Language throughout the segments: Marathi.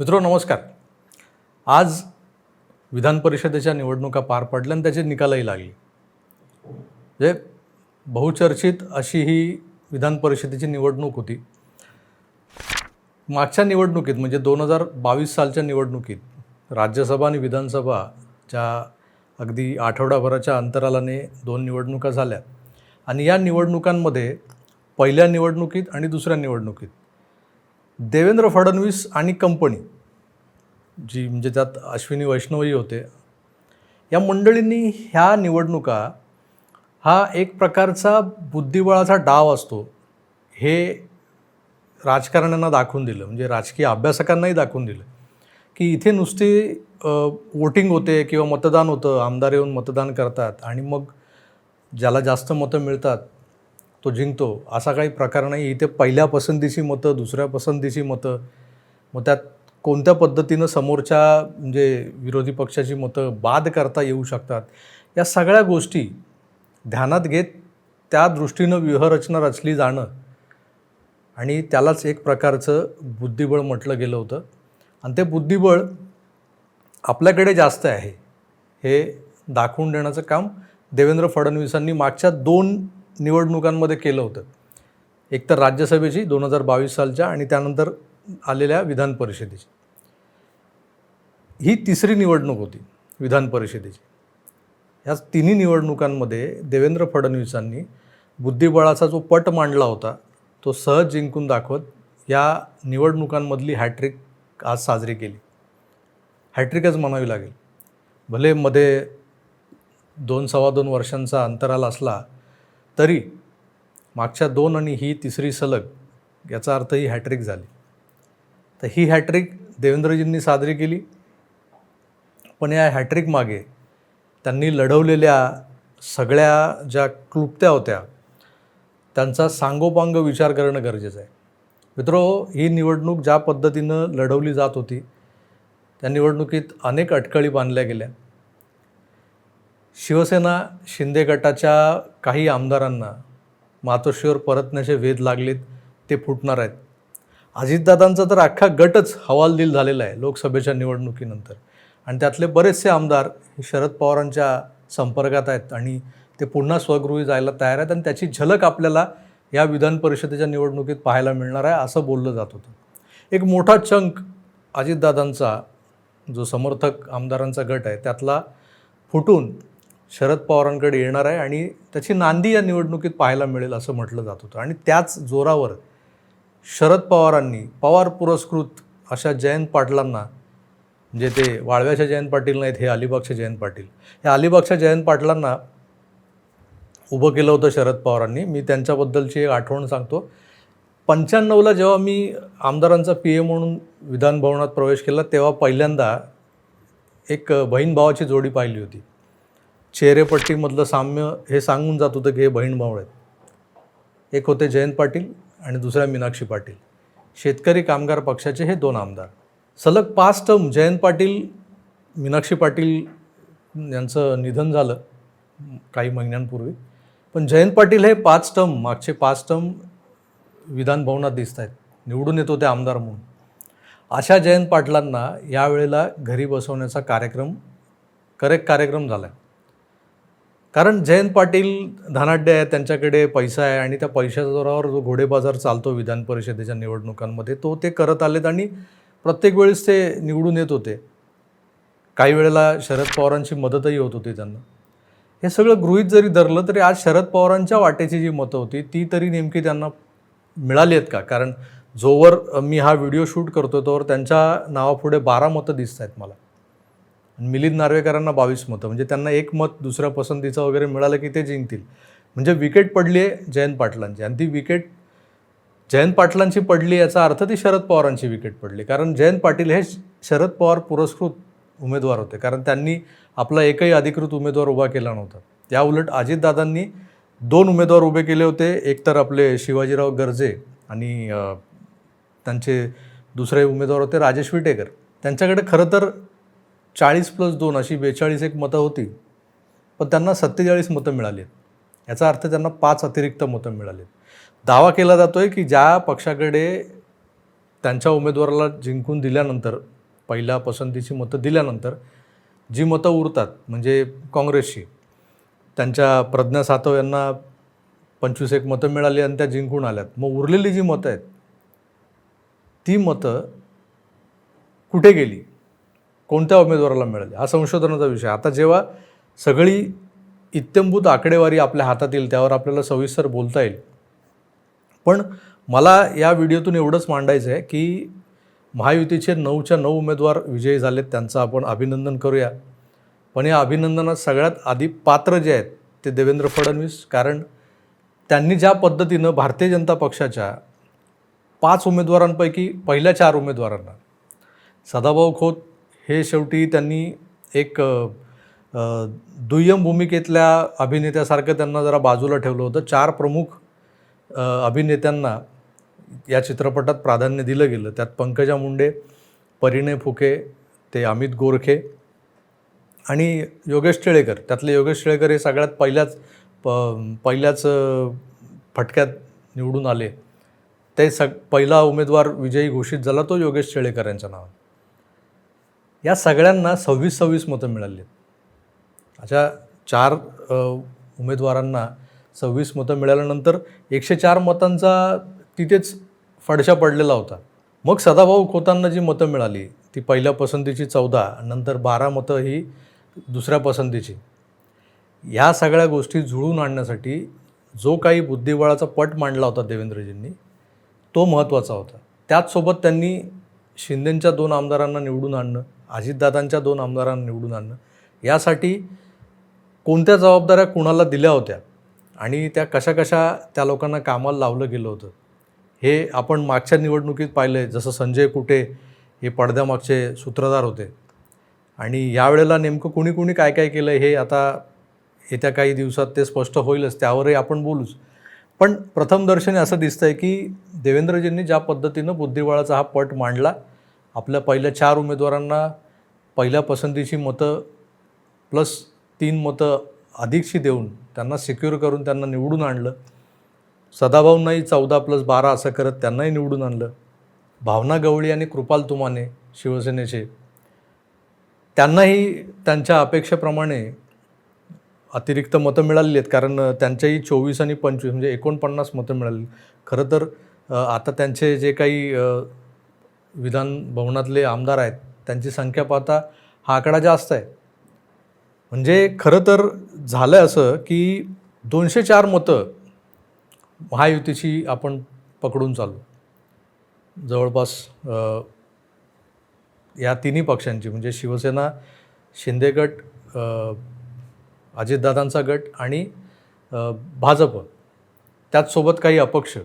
मित्रो नमस्कार. आज विधान परिषदेच्या निवडणुका पार पडल्या आणि त्याचे निकालही लागले. म्हणजे बहुचर्चित अशी ही विधान परिषदेची निवडणूक होती. मागच्या निवडणुकीत म्हणजे दोन हजार बावीस सालच्या निवडणुकीत राज्यसभा आणि विधानसभाच्या अगदी आठवडाभराच्या अंतरालाने दोन निवडणुका झाल्या. आणि या निवडणुकांमध्ये पहिल्या निवडणुकीत आणि दुसऱ्या निवडणुकीत देवेंद्र फडणवीस आणि कंपनी जी म्हणजे त्यात अश्विनी वैष्णवही होते. या मंडळींनी ह्या निवडणुका हा एक प्रकारचा बुद्धिबळाचा डाव असतो. हे राजकारण्यांना दाखवून दिलं म्हणजे राजकीय अभ्यासकांनाही दाखवून दिलं की इथे नुसती वोटिंग होते किंवा मतदान होतं आमदार येऊन मतदान करतात आणि मग ज्याला जास्त मतं मिळतात तो जिंकतो. असा काही प्रकार नाही. इथे पहिल्या पसंतीची मतं दुसऱ्या पसंतीची मतं मग त्यात कोणत्या पद्धतीनं समोरच्या म्हणजे विरोधी पक्षाची मतं बाद करता येऊ शकतात? या सगळ्या गोष्टी ध्यानात घेत त्या दृष्टीनं व्यूहरचना रचली जाणं आणि त्यालाच एक प्रकारचं बुद्धिबळ म्हटलं गेलं होतं. आणि ते बुद्धिबळ आपल्याकडे जास्त आहे हे दाखवून देण्याचं काम देवेंद्र फडणवीसांनी मागच्या दोन निवडणुकांमध्ये केलं होतं. एक तर राज्यसभेची दोन हजार बावीस सालच्या आणि त्यानंतर आलेल्या विधान परिषदेची. ही तिसरी निवडणूक होती विधान परिषदेची. ह्या तिन्ही निवडणुकांमध्ये देवेंद्र फडणवीसांनी बुद्धिबळाचा जो पट मांडला होता तो सहज जिंकून दाखवत या निवडणुकांमधली हॅट्रिक आज साजरी केली. हॅट्रिकच म्हणावी लागेल. भले मध्ये दोन सव्वा दोन वर्षांचा अंतराल असला तरी मागच्या दोन आणि ही तिसरी सलग याचा अर्थ ही हॅट्रिक झाली. तर ही हॅट्रिक देवेंद्रजींनी साजरी केली. पण या हॅट्रिक मागे त्यांनी लढवलेल्या सगळ्या ज्या क्लुप्त्या होत्या त्यांचा सांगोपांग विचार करणं गरजेचं आहे. मित्रो ही निवडणूक ज्या पद्धतीनं लढवली जात होती त्या निवडणुकीत अनेक अटकळी बांधल्या गेल्या. शिवसेना शिंदे गटाच्या काही आमदारांना मातोश्रीवर परतण्याचे वेध लागलेत ते फुटणार आहेत. अजितदादांचा तर अख्खा गटच हवालदिल झालेला आहे लोकसभेच्या निवडणुकीनंतर. आणि त्यातले बरेचसे आमदार हे शरद पवारांच्या संपर्कात आहेत आणि ते पुन्हा स्वगृही जायला तयार आहेत आणि त्याची झलक आपल्याला या विधान परिषदेच्या निवडणुकीत पाहायला मिळणार आहे असं बोललं जात होतं. एक मोठा चंक अजितदादांचा जो समर्थक आमदारांचा गट आहे त्यातला फुटून शरद पवारांकडे येणार आहे आणि त्याची नांदी या निवडणुकीत पाहायला मिळेल असं म्हटलं जात होतं. आणि त्याच जोरावर शरद पवारांनी पवार पुरस्कृत अशा जयंत पाटलांना म्हणजे ते वाळव्याच्या जयंत पाटील नाहीत हे अलिबागचे जयंत पाटील. या अलिबागच्या जयंत पाटलांना उभं केलं होतं शरद पवारांनी. मी त्यांच्याबद्दलची एक आठवण सांगतो. पंच्याण्णवला जेव्हा मी आमदारांचा पी ए म्हणून विधानभवनात प्रवेश केला तेव्हा पहिल्यांदा एक बहीण भावाची जोडी पाहिली होती. चेहरेपट्टीमधलं साम्य हे सांगून जात होतं की हे बहीण भाऊ आहेत. एक होते जयंत पाटील आणि दुसऱ्या मीनाक्षी पाटील. शेतकरी कामगार पक्षाचे हे दोन आमदार. सलग पाच टर्म जयंत पाटील मीनाक्षी पाटील यांचं निधन झालं काही महिन्यांपूर्वी. पण जयंत पाटील हे पाच टर्म मागचे पाच टर्म विधान भवनात दिसत आहेत निवडून येत होते आमदार म्हणून. अशा जयंत पाटलांना यावेळेला घरी बसवण्याचा कार्यक्रम करेक्ट कार्यक्रम झाला आहे कारण जयंत पाटील धनाढ्य आहे त्यांच्याकडे पैसा आहे आणि त्या पैशाच्या जोरावर जो घोडेबाजार चालतो विधान परिषदेच्या निवडणुकांमध्ये तो ते करत आलेत आणि प्रत्येक वेळेस ते निवडून येत होते. काही वेळेला शरद पवारांची मदतही होत होती त्यांना. हे सगळं गृहित जरी धरलं तरी आज शरद पवारांच्या वाटेची जी मतं होती ती तरी नेमकी त्यांना मिळाली आहेत का? कारण जोवर मी हा व्हिडिओ शूट करतो तोवर त्यांच्या नावापुढे बारा मतं दिसत आहेत मला. मिलिंद नार्वेकरांना बावीस मतं. म्हणजे त्यांना एक मत दुसऱ्या पसंतीचं वगैरे मिळालं की ते जिंकतील. म्हणजे विकेट पडली आहे जयंत पाटलांची. आणि ती विकेट जयंत पाटलांची पडली याचा अर्थ ती शरद पवारांची विकेट पडली. कारण जयंत पाटील हे शरद पवार पुरस्कृत उमेदवार होते. कारण त्यांनी आपला एकही अधिकृत उमेदवार उभा केला नव्हता. त्या उलट अजितदादांनी दोन उमेदवार उभे केले होते. एक तर आपले शिवाजीराव गर्जे आणि त्यांचे दुसरे उमेदवार होते राजेश विटेकर. त्यांच्याकडे खरं तर चाळीस प्लस दोन अशी बेचाळीस एक मतं होती. पण त्यांना सत्तेचाळीस मतं मिळाली आहेत. याचा अर्थ त्यांना पाच अतिरिक्त मतं मिळाली दावा केला जातो आहे की ज्या पक्षाकडे त्यांच्या उमेदवाराला जिंकून दिल्यानंतर पहिल्या पसंतीची मतं दिल्यानंतर जी मतं उरतात म्हणजे काँग्रेसची त्यांच्या प्रज्ञा सातव यांना पंचवीस एक मतं मिळाली आणि त्या जिंकून आल्यात. मग उरलेली जी मतं आहेत ती मतं कुठे गेली? कोणत्या उमेदवाराला मिळाली? हा संशोधनाचा विषय. आता जेव्हा सगळी इत्यंभूत आकडेवारी आपल्या हातात येईल त्यावर आपल्याला सविस्तर बोलता येईल. पण मला या व्हिडिओतून एवढंच मांडायचं आहे की महायुतीचे नऊच्या नऊ उमेदवार विजयी झालेत त्यांचं आपण अभिनंदन करूया. पण या अभिनंदनात सगळ्यात आधी पात्र जे आहेत ते देवेंद्र फडणवीस कारण त्यांनी ज्या पद्धतीनं भारतीय जनता पक्षाच्या पाच उमेदवारांपैकी पहिल्या चार उमेदवारांना सदाभाऊ खोत हे शेवटी त्यांनी एक दुय्यम भूमिकेतल्या अभिनेत्यासारखं त्यांना जरा बाजूला ठेवलं होतं. चार प्रमुख अभिनेत्यांना या चित्रपटात प्राधान्य दिलं गेलं. त्यात पंकजा मुंडे परिणय फुके ते अमित गोरखे आणि योगेश टिळेकर. त्यातले योगेश टिळेकर हे सगळ्यात पहिल्याच प पहिल्याच फटक्यात निवडून आले. ते सग पहिला उमेदवार विजयी घोषित झाला तो योगेश टिळेकर यांच्या नावाने. या सगळ्यांना सव्वीस सव्वीस मतं मिळाली अशा चार उमेदवारांना सव्वीस मतं मिळाल्यानंतर एकशे चार मतांचा तिथेच फडशा पडलेला होता. मग सदाभाऊ खोतांना जी मतं मिळाली ती पहिल्या पसंतीची चौदा नंतर बारा मतं ही दुसऱ्या पसंतीची. ह्या सगळ्या गोष्टी जुळून आणण्यासाठी जो काही बुद्धिबळाचा पट मांडला होता देवेंद्रजींनी तो महत्त्वाचा होता. त्याचसोबत त्यांनी शिंदेंच्या दोन आमदारांना निवडून आणणं अजितदादांच्या दोन आमदारांना निवडून आणणं यासाठी कोणत्या जबाबदाऱ्या कुणाला दिल्या होत्या आणि त्या कशा कशा त्या लोकांना कामाला लावलं गेलं होतं हे आपण मागच्या निवडणुकीत पाहिलं आहे जसं संजय कुटे हे पडद्यामागचे सूत्रधार होते. आणि यावेळेला नेमकं कुणी कुणी काय काय केलं हे आता येत्या काही दिवसात ते स्पष्ट होईलच त्यावरही आपण बोलूच. पण प्रथमदर्शनी असं दिसतं आहे की देवेंद्रजींनी ज्या पद्धतीनं बुद्धिबळाचा हा पट मांडला आपल्या पहिल्या चार उमेदवारांना पहिल्या पसंतीची मतं प्लस तीन मतं अधिकशी देऊन त्यांना सिक्युअर करून त्यांना निवडून आणलं. सदाभाऊंनाही चौदा प्लस बारा असं करत त्यांनाही निवडून आणलं. भावना गवळी आणि कृपाल तुमाने शिवसेनेचे. त्यांनाही त्यांच्या अपेक्षेप्रमाणे अतिरिक्त मतं मिळालेली आहेत. कारण त्यांच्याही चोवीस आणि पंचवीस म्हणजे एकोणपन्नास मतं मिळाली खरं तर आता त्यांचे जे काही विधान भवनातले आमदार आहेत त्यांची संख्या पाहता हा आकडा जास्त आहे. म्हणजे खरं तर झालं असं की दोनशे चार मतं महायुतीची आपण पकडून चाललो. जवळपास या तिन्ही पक्षांची म्हणजे शिवसेना शिंदे गट अजितदादांचा गट आणि भाजप. त्याचसोबत काही अपक्ष.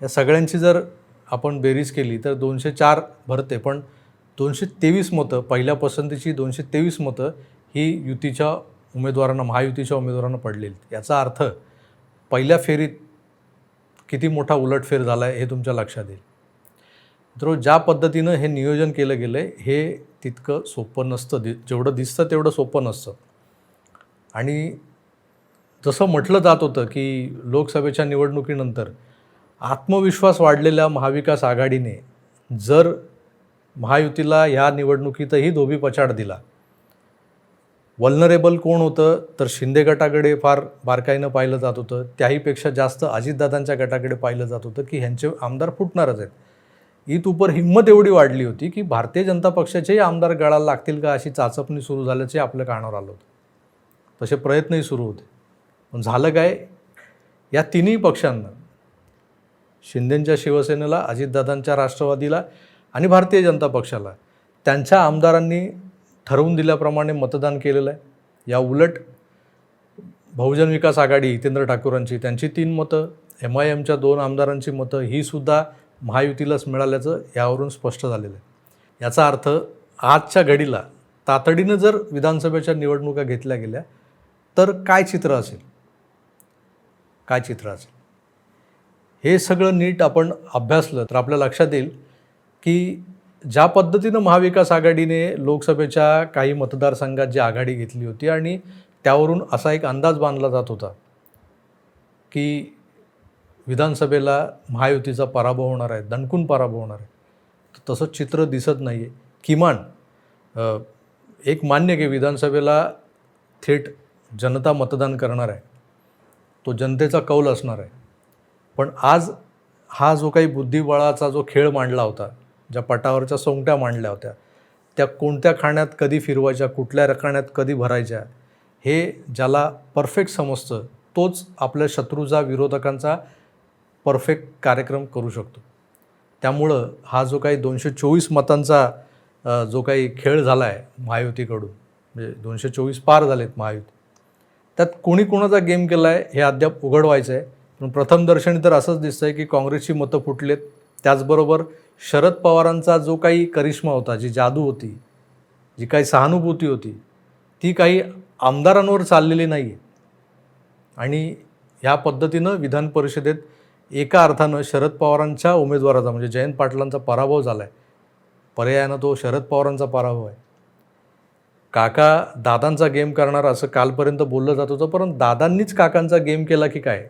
या सगळ्यांची जर आपण बेरीज केली तर दोनशे चार भरते पण दोनशे तेवीस मतं पहिल्या पसंतीची दोनशे तेवीस मतं ही युतीच्या उमेदवारांना महायुतीच्या उमेदवारांना पडलेली याचा अर्थ पहिल्या फेरीत किती मोठा उलटफेर झाला आहे हे तुमच्या लक्षात येईल. तर ज्या पद्धतीनं हे नियोजन केलं गेलं आहे हे तितकं सोपं नसतं. दि जेवढं दिसतं तेवढं सोपं नसतं. आणि जसं म्हटलं जात होतं की लोकसभेच्या निवडणुकीनंतर आत्मविश्वास वाढलेल्या महाविकास आघाडीने जर महायुतीला ह्या निवडणुकीतही धोबी पछाड दिला. वल्नरेबल कोण होतं? तर शिंदे गटाकडे फार बारकाईनं पाहिलं जात होतं. त्याहीपेक्षा जास्त अजितदादांच्या गटाकडे पाहिलं जात होतं की ह्यांचे आमदार फुटणारच आहेत. ईद उपर हिंमत एवढी वाढली होती की भारतीय जनता पक्षाचेही आमदार गळाला लागतील का अशी चाचपणी सुरू झाल्याचे आपल्या कानावर आलं होतं. तसे प्रयत्नही सुरू होते. पण झालं काय? या तिन्ही पक्षांना शिंदेंच्या शिवसेनेला अजितदादांच्या राष्ट्रवादीला आणि भारतीय जनता पक्षाला. त्यांच्या आमदारांनी ठरवून दिल्याप्रमाणे मतदान केलेलं आहे. या उलट बहुजन विकास आघाडी हितेंद्र ठाकूरांची त्यांची तीन मतं एम आय एमच्या दोन आमदारांची मतं ही सुद्धा महायुतीलाच मिळाल्याचं यावरून स्पष्ट झालेलं आहे. याचा अर्थ आजच्या घडीला तातडीनं जर विधानसभेच्या निवडणुका घेतल्या गेल्या तर काय चित्र असेल? काय चित्र असेल? हे सगळं नीट आपण अभ्यासलं तर आपल्या लक्षात येईल की ज्या पद्धतीनं महाविकास आघाडीने लोकसभेच्या काही मतदारसंघात जी आघाडी घेतली होती आणि त्यावरून असा एक अंदाज बांधला जात होता की विधानसभेला महायुतीचा पराभव होणार आहे दणकून पराभव होणार आहे. तसं चित्र दिसत नाही आहे किमान एक मान्य की विधानसभेला थेट जनता मतदान करणार आहे. तो जनतेचा कौल असणार आहे. पण आज हा जो काही बुद्धिबळाचा जो खेळ मांडला होता ज्या पटावरच्या सोंगट्या मांडल्या होत्या त्या कोणत्या खाण्यात कधी फिरवायच्या कुठल्या रखाण्यात कधी भरायच्या हे ज्याला परफेक्ट समजतं तोच आपल्या शत्रूचा विरोधकांचा परफेक्ट कार्यक्रम करू शकतो. त्यामुळं हा जो काही दोनशे चोवीस मतांचा जो काही खेळ झाला आहे महायुतीकडून म्हणजे दोनशे चोवीस पार झालेत महायुती त्यात कोणी कोणाचा गेम केला आहे हे अद्याप उघड व्हायचं आहे पण प्रथमदर्शनी तर असंच दिसतंय की काँग्रेसची मतं फुटलेत. त्याचबरोबर शरद पवारांचा जो काही करिश्मा होता जी जादू होती जी काही सहानुभूती होती ती काही आमदारांवर चाललेली नाही आहे आणि ह्या पद्धतीनं विधान परिषदेत एका अर्थानं शरद पवारांच्या उमेदवाराचा म्हणजे जयंत पाटलांचा पराभव झाला आहे पर्यायानं तो शरद पवारांचा पराभव आहे. काका दादांचा गेम करणार असं कालपर्यंत बोललं जात होतं परंतु दादांनीच काकांचा गेम केला की काय?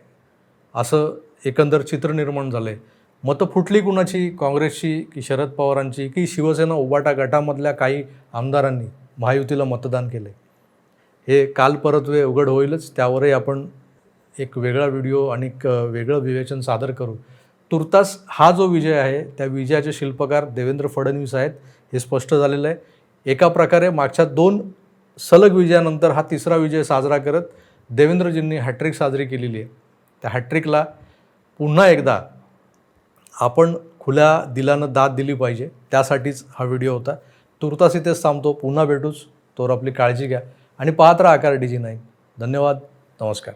असं एकंदर चित्र निर्माण झालं आहे मतं फुटली कुणाची? काँग्रेसची की शरद पवारांची की शिवसेना उबाटा गटामधल्या काही आमदारांनी महायुतीला मतदान केलं हे काल परतवे उघड होईलच. त्यावरही आपण एक वेगळा व्हिडिओ आणि वेगळं विवेचन सादर करू. तुर्तास हा जो विजय आहे त्या विजयाचे शिल्पकार देवेंद्र फडणवीस आहेत हे स्पष्ट झालेलं आहे. एका प्रकारे मागच्या दोन सलग विजयानंतर हा तिसरा विजय साजरा करत देवेंद्रजींनी हॅट्रिक साजरी केलेली आहे. त्या हॅट्रिकला पुन्हा एकदा आपण खुल्या दिलानं दाद दिली पाहिजे. त्यासाठीच हा व्हिडिओ होता. तुर्तास इथेच थांबतो. पुन्हा भेटूच. तोवर आपली काळजी घ्या. आणि पाहत राहा आकार डी जी नाईन धन्यवाद. नमस्कार.